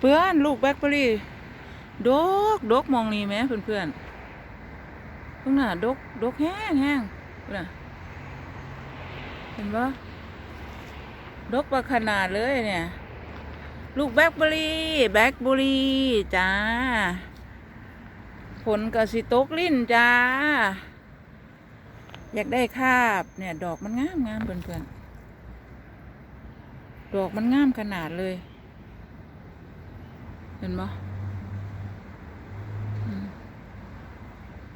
เพื่อนๆลูกแบล็คเบอร์รี่ดกดกมองนี่ไหมเพื่อนๆตรงหน่ะดกดกแห้งแห้งน่ะเห็นปะดกประขนาดเลยเนี่ย ลูกแบล็คเบอร์รี่แบล็คเบอร์รี่จ้า ผลกสิตกลิ้นจ้า อยากได้คาบเนี่ย ดอกมันงามงามเพื่อนๆดอกมันงามขนาดเลย เห็นปะ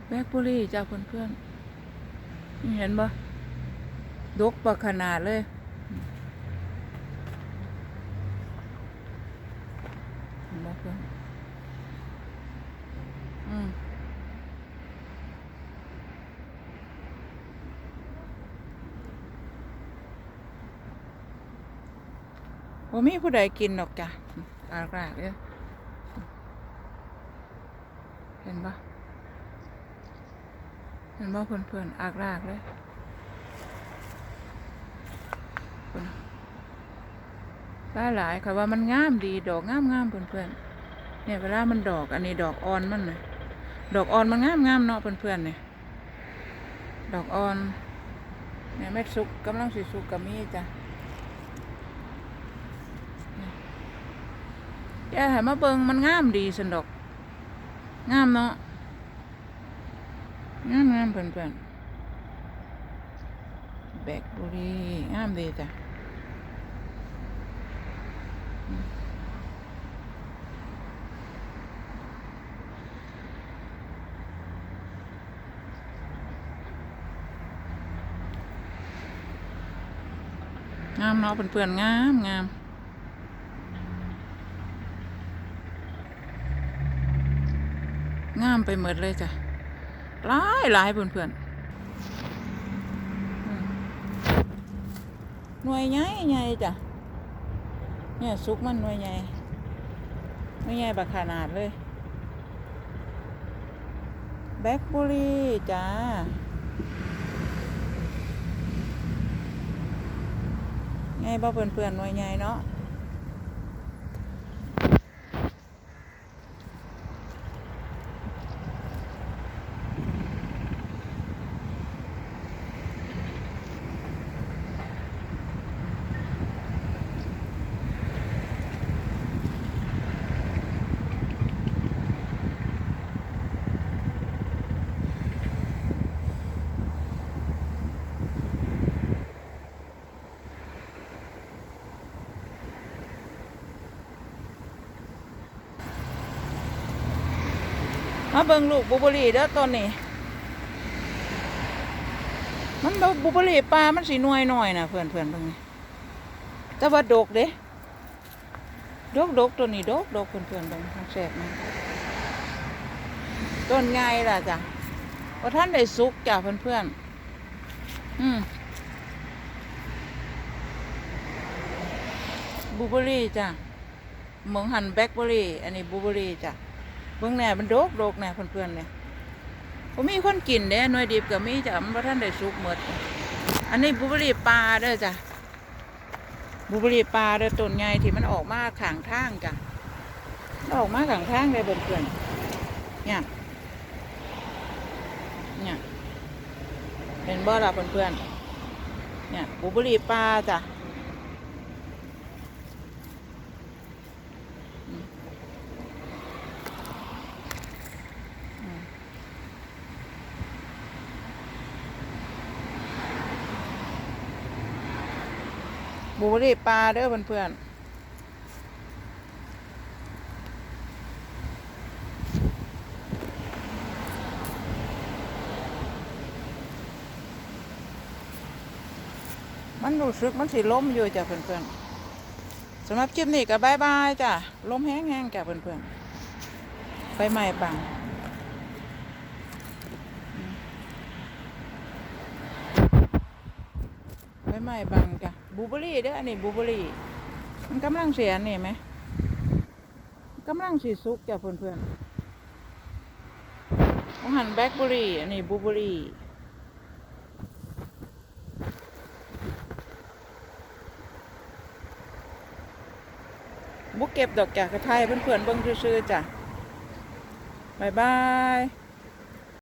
แบล็คเบอร์รี่จ้าเพื่อนๆนี่เห็นปะดกประขนาดเลยเห็นปะเพื่อนอืมบ่มีผู้ใดกินหรอกจ้ะอากรากเลยเห็นปะเห็นปะเพื่อนๆอากรากเลยหลายหลายค่ะว่ามันงามดีดอกงามงามๆเพื่อนๆเนี่ยเวลามันดอกอันนี้ดอกอ่อนมันนะดอกอ่อนมันงามงามเนาะเพื่อนๆเนี่ยดอกอ่อนเนี่ยเม็ดสุกกำลังสิสุกกับมีจ้ะอย่าให้มาเบิงมันงามดีสันดอก งามเนาะงามงามเพื่อนเพื่อนๆแบกบุรีงามดีจ้ะงามเนาะเพื่อนเพื่อนๆงามงาม งามไปหมดเลยจ้ะหลายหลายเพื่อนๆอืมหน่วยใหญ่ใหญ่จ้ะเนี่ยซุกมันหน่วยใหญ่หน่วยใหญ่บักขนาดเลยแบล็คบอร์รี่จ้าไงบ่เพื่อนๆหน่วยใหญ่เนาะ มาเบิ่งลูกบูเบอรี่เด้อต้นนี้มันบ่บูเบอรี่ปลามันสีน่วยหน่อยนะเพื่อนเพื่อนเบิ่งนี่แต่ว่าดกเด้ดกดกตัวนี้ดกดกเพื่อนเพื่อนเบิ่งมันแสบนะต้นไงล่ะจ้ะว่าท่านได้สุกจ้ะเพื่อนเพื่อนอืมบูเบอรี่จ้ะเมืองหันแบล็คเบอรี่ อันนี้บูเบอรี่จ้ะ เบิ่งแหน่มันโดกโดกแหน่เพื่อนๆเนี่ยผมมีคนกินเด้หน่วยดิบกับมีจ้ะมันบ่ท่านได้สุกหมด อันนี้บลูเบรีปลาเด้อจ้ะบลูเบรีปลาเด้อต้นใหญ่ที่มันออกมาข้างทางจ้ะมันออกมาข้างทางเลยเพื่อนๆเนี่ยเนี่ยเห็นบ่ล่ะเพื่อนๆเนี่ยบลูเบรีปลาจ้ะ บลูเบอร์รี่ปลาเด้อเพื่อนๆมันรู้สึกมันสิล้มอยู่จ้ะเพื่อนๆสำหรับคลิปนี้ก็บายบายจ้ะล้มแห้งๆจ้ะเพื่อนๆไฟไหม้บัง ไฟไหม้บังจ้ะบูเบอรี่เด้ออันนี้บูเบอรี่ มันกำลังเสียนี่ไหมกำลังสีสุกจ้ะเพื่อนๆของหันแบล็คเบอร์รี่อันนี้บูเบอร์รี่บุกเก็บดอกจากกระไทยเพื่อนๆเบิ่งซื่อๆจ้ะบายบาย